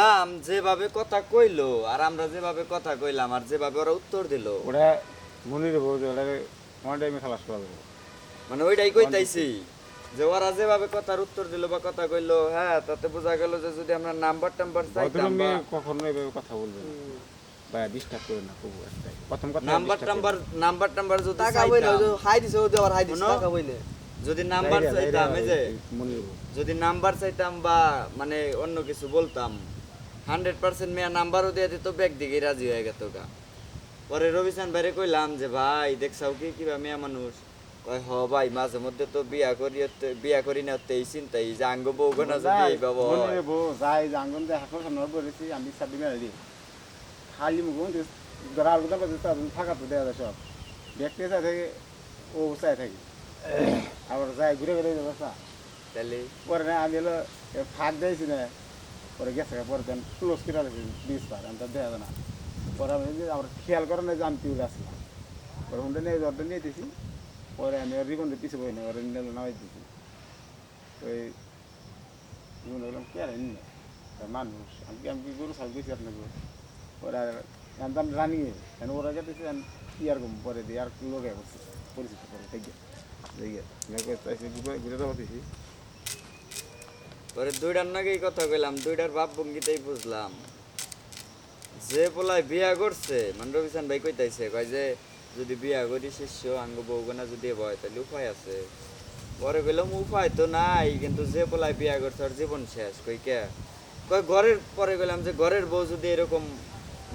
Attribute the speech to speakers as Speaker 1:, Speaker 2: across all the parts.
Speaker 1: বুঝলাম যেভাবে কথা কইলো আর আমরা যেভাবে কথা কইলাম আর যেভাবে ওরা উত্তর দিল।
Speaker 2: ওটা মনির বউ যে ওটা ওয়ান টাইমে খালাস করা যাবে
Speaker 1: মানে ওইটাই কইতাইছি যে ওরা যেভাবে কথার উত্তর দিল বা কথা কইলো হ্যাঁ তাতে বোঝা গেল যে যদি আমরা নাম্বার টাম্বার চাইতাম বা
Speaker 2: কখনো এভাবে কথা বলবে না। বা ডিস্টার্ব করে না খুব একটাই প্রথম কথা
Speaker 1: নাম্বার টাম্বার নাম্বার টাম্বার যদি
Speaker 3: টাকা বইলে হাই দিছে ও যে আবার হাই দিছে। টাকা বইলে।
Speaker 1: যদি নাম্বার চাইতাম এই যে
Speaker 2: মনির
Speaker 1: যদি নাম্বার চাইতাম বা মানে অন্য কিছু বলতাম হান্ড্রেড পার্সেন্ট মেয়া নাম্বারও দিয়ে দিত ব্যাগ দিকে রাজি হয়ে গেত গা। পরে রবিচান বাইরে কইলাম যে ভাই দেখছাও কি কিবা মেয়া মানুষ? কয় হ ভাই মাঝে মধ্যে তো বিয়া করি বিয়া করি না হতে এই চিন্তাই যে আঙ্গ বউ গোনা যদি এই বাবা
Speaker 2: যাই জাঙ্গন যে হাকর সামনে বলেছি আমি সাবি মেরে দিই খালি মুখ ধরা আলগা বাজে তার ফাঁকা তো দেওয়া যায় সব। দেখতে চাই থাকে ও চাই থাকি। আবার যাই ঘুরে ঘুরে ব্যবস্থা
Speaker 1: তাহলে
Speaker 2: পরে না আমি হলো ফাঁক দিয়েছি না পরে গেছে পরে দেন ক্লোজ করে রাখছি বিশ বার আমি দেখা যায় না পরে আমি আমার খেয়াল করে না যে আমি পিউলে আসলাম পরে হুন্ডে নিয়ে জ্বরটা নিয়ে দিয়েছি পরে আমি ওর রিবন পিছিয়ে বই না, ওরে নিয়ে নামাই দিয়েছি ওই রিবন বললাম, কে আর এমনি মানুষ, আমি আমি কি গরু সাল গেছি আপনাকে? পরে আর আমি রানিয়ে কেন ওরা গেতেছি কি আর পরে দিয়ে আর লোকে পরিচিত পরে থেকে ঘুরে দেওয়া
Speaker 1: পরে দুইটার নাকি কথা কইলাম দুইটার ভাব ভঙ্গিতেই বুঝলাম। যে পোলায় বিয়া করছে মানে রবিচান ভাই কইতাইছে কয় যে যদি বিয়া করি শিষ্য আঙ্গ বউগনা যদি বয় তাহলে উপায় আছে। পরে কইলাম উপায় তো নাই কিন্তু যে পোলায় বিয়া করছে ওর জীবন শেষ কই কে? কয় ঘরের পরে কইলাম যে ঘরের বউ যদি এরকম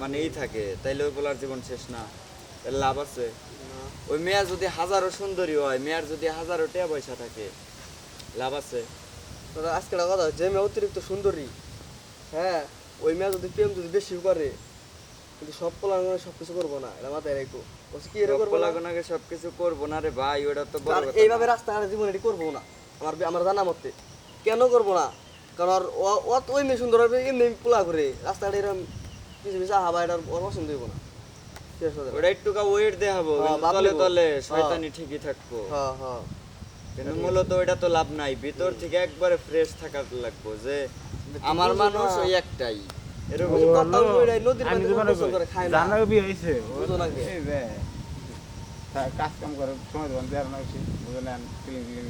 Speaker 1: মানে ই থাকে তাইলে ওই পোলার জীবন শেষ না তাহলে লাভ আছে। ওই মেয়া যদি হাজারো সুন্দরী হয় মেয়ার যদি হাজারো টাকা পয়সা থাকে লাভ আছে।
Speaker 3: তোরা আজকে একটা কথা যে মেয়ে অতিরিক্ত সুন্দরী হ্যাঁ ওই মেয়ে যদি প্রেম যদি বেশি করে কিন্তু সব পোলা সব কিছু করব না এটা মাথায় রাখো। বলছি কি এরকম
Speaker 1: পোলাগোনাকে সবকিছু করব না রে ভাই ওটা তো
Speaker 3: আর এইভাবে রাস্তাঘাটে জীবনে এটি করব না আমার আমার জানা মতে। কেন করব না? কারণ ওর- ও- তো ওই মেয়ে সুন্দর হবে এমনি পোলা করে রাস্তাঘাটে এরকম কিছু কিছু আহাবা এটা ওর পছন্দ হইব না?
Speaker 1: ওটা একটু ওয়েট দেখাবো তলে তলে
Speaker 3: হ্যাঁ।
Speaker 1: শয়তানি ঠিকই থাকব।
Speaker 3: হ্যাঁ হ্যাঁ।
Speaker 1: কিন্তু মূলত ওইটা তো লাভ নাই। ভিতর থেকে একবারে ফ্রেশ থাকা লাগবো যে আমার মানুষ ওই একটাই। এরকম
Speaker 3: কথা বলে নদীর
Speaker 2: আমি
Speaker 3: গোসল করে খায় না।
Speaker 2: জানাও বিয়ে হয়েছে
Speaker 3: বুঝো না।
Speaker 2: এই যে, কাজ কাম করে সময় দেওয়ার না বুঝলেন ক্লিন ক্লিন